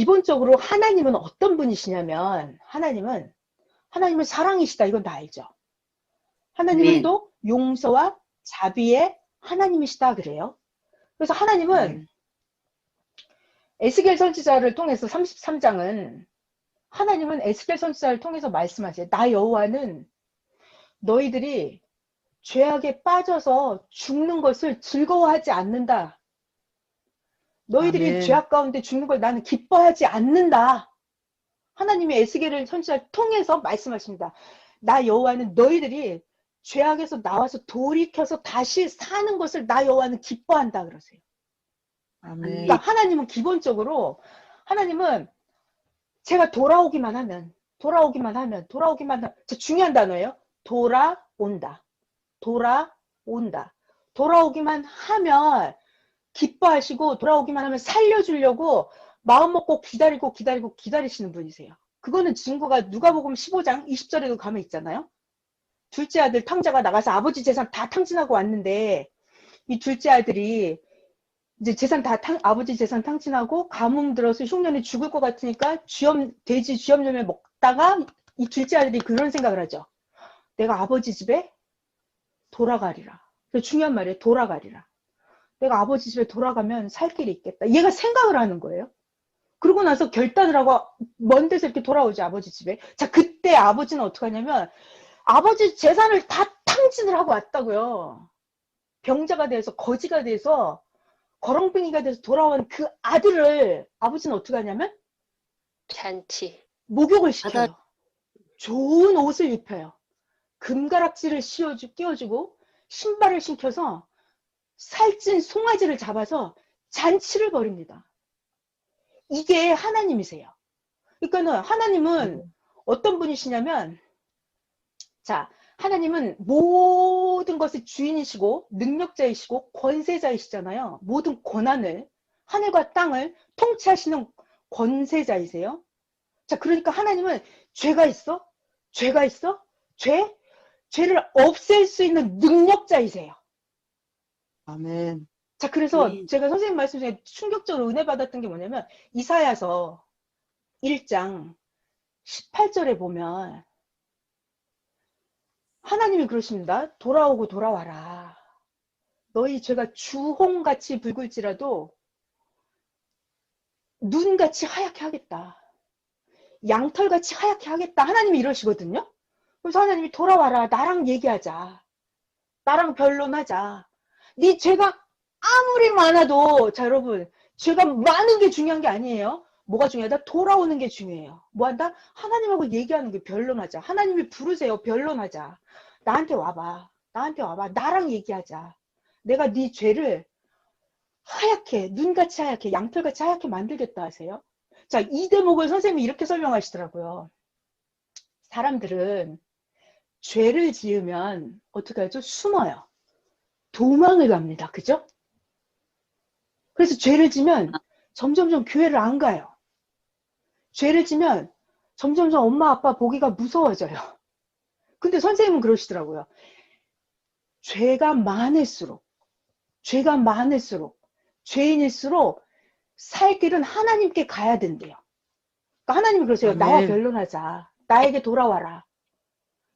기본적으로 하나님은 어떤 분이시냐면 하나님은 하나님은 사랑이시다 이건 다 알죠. 하나님은 네. 또 용서와 자비의 하나님이시다 그래요. 그래서 하나님은 네. 에스겔 선지자를 통해서 33장은 하나님은 에스겔 선지자를 통해서 말씀하세요. 나 여호와는 너희들이 죄악에 빠져서 죽는 것을 즐거워하지 않는다. 너희들이 아멘. 죄악 가운데 죽는 걸 나는 기뻐하지 않는다. 하나님이 에스겔을 선지자를 통해서 말씀하십니다. 나 여호와는 너희들이 죄악에서 나와서 돌이켜서 다시 사는 것을 나 여호와는 기뻐한다 그러세요. 아멘. 그러니까 하나님은 기본적으로 하나님은 제가 돌아오기만 하면 돌아오기만 하면 돌아오기만 하면 저 중요한 단어예요. 돌아온다. 돌아온다. 돌아오기만 하면 기뻐하시고 돌아오기만 하면 살려주려고 마음 먹고 기다리고 기다리고 기다리시는 분이세요. 그거는 증거가 누가복음 15장 20절에도 가면 있잖아요. 둘째 아들 탕자가 나가서 아버지 재산 다 탕진하고 왔는데 이 둘째 아들이 이제 재산 다 탕, 아버지 재산 탕진하고 가뭄 들어서 흉년에 죽을 것 같으니까 쥐염 돼지 쥐염염에 먹다가 이 둘째 아들이 그런 생각을 하죠. 내가 아버지 집에 돌아가리라. 그 중요한 말이에요. 돌아가리라. 내가 아버지 집에 돌아가면 살 길이 있겠다. 얘가 생각을 하는 거예요. 그러고 나서 결단을 하고 먼 데서 이렇게 돌아오죠. 아버지 집에. 자, 그때 아버지는 어떻게 하냐면 아버지 재산을 다 탕진을 하고 왔다고요. 병자가 돼서 거지가 돼서 거렁뱅이가 돼서 돌아온 그 아들을 아버지는 어떻게 하냐면 잔치. 목욕을 시켜요. 좋은 옷을 입혀요. 금가락지를 씌워주, 끼워주고 신발을 신겨서 살찐 송아지를 잡아서 잔치를 벌입니다. 이게 하나님이세요. 그러니까는 하나님은 어떤 분이시냐면 자 하나님은 모든 것의 주인이시고 능력자이시고 권세자이시잖아요. 모든 권한을 하늘과 땅을 통치하시는 권세자이세요. 자 그러니까 하나님은 죄가 있어? 죄가 있어? 죄? 죄를 없앨 수 있는 능력자이세요. 아멘. 자, 그래서 네. 제가 선생님 말씀 중에 충격적으로 은혜 받았던 게 뭐냐면, 이사야서 1장 18절에 보면, 하나님이 그러십니다. 돌아오고 돌아와라. 너희 죄가 주홍같이 붉을지라도, 눈같이 하얗게 하겠다. 양털같이 하얗게 하겠다. 하나님이 이러시거든요. 그래서 하나님이 돌아와라. 나랑 얘기하자. 나랑 변론하자. 네 죄가 아무리 많아도 자 여러분 죄가 많은 게 중요한 게 아니에요. 뭐가 중요하다? 돌아오는 게 중요해요. 뭐 한다? 하나님하고 얘기하는 게 변론하자. 하나님이 부르세요. 변론하자. 나한테 와봐. 나한테 와봐. 나랑 얘기하자. 내가 네 죄를 하얗게 눈같이 하얗게 양털같이 하얗게 만들겠다 하세요. 자, 이 대목을 선생님이 이렇게 설명하시더라고요. 사람들은 죄를 지으면 어떻게 하죠? 숨어요. 도망을 갑니다. 그죠? 그래서 죄를 지면 점점점 교회를 안 가요. 죄를 지면 점점점 엄마 아빠 보기가 무서워져요. 근데 선생님은 그러시더라고요. 죄가 많을수록, 죄가 많을수록, 죄인일수록 살 길은 하나님께 가야 된대요. 그러니까 하나님이 그러세요. 나와 아멘. 변론하자. 나에게 돌아와라.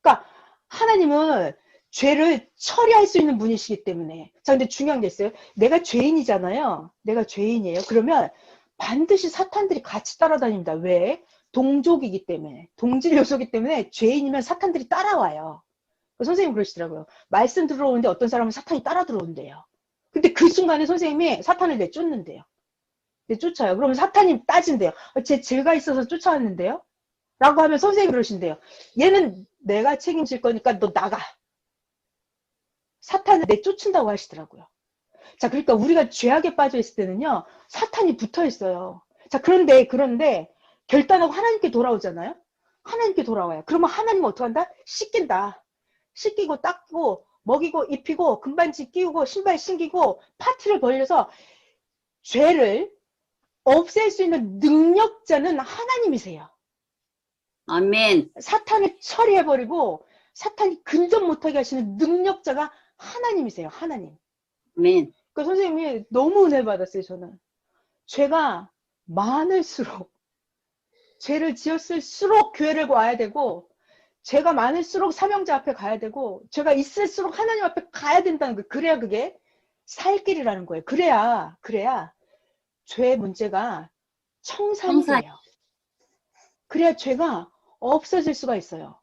그러니까 하나님은 죄를 처리할 수 있는 분이시기 때문에. 자, 근데 중요한 게 있어요. 내가 죄인이잖아요. 내가 죄인이에요. 그러면 반드시 사탄들이 같이 따라다닙니다. 왜? 동족이기 때문에. 동질 요소이기 때문에 죄인이면 사탄들이 따라와요. 그 선생님 그러시더라고요. 말씀 들어오는데 어떤 사람은 사탄이 따라 들어온대요. 근데 그 순간에 선생님이 사탄을 내쫓는데요. 내쫓아요. 그러면 사탄이 따진대요. 아, 제 죄가 있어서 쫓아왔는데요. 라고 하면 선생님이 그러신대요. 얘는 내가 책임질 거니까 너 나가. 사탄을 내쫓는다고 하시더라고요. 자, 그러니까 우리가 죄악에 빠져 있을 때는요, 사탄이 붙어 있어요. 자, 그런데, 그런데, 결단하고 하나님께 돌아오잖아요? 하나님께 돌아와요. 그러면 하나님은 어떡한다? 씻긴다. 씻기고, 닦고, 먹이고, 입히고, 금반지 끼우고, 신발 신기고, 파티를 벌려서 죄를 없앨 수 있는 능력자는 하나님이세요. 아멘. 사탄을 처리해버리고, 사탄이 근접 못하게 하시는 능력자가 하나님이세요. 하나님. 아멘. 그 선생님이 너무 은혜 받았어요, 저는. 죄가 많을수록 죄를 지었을수록 교회를 와야 되고 죄가 많을수록 사명자 앞에 가야 되고 죄가 있을수록 하나님 앞에 가야 된다는 거 그래야 그게 살 길이라는 거예요. 그래야 그래야 죄 문제가 청산이 청산. 돼요. 그래야 죄가 없어질 수가 있어요.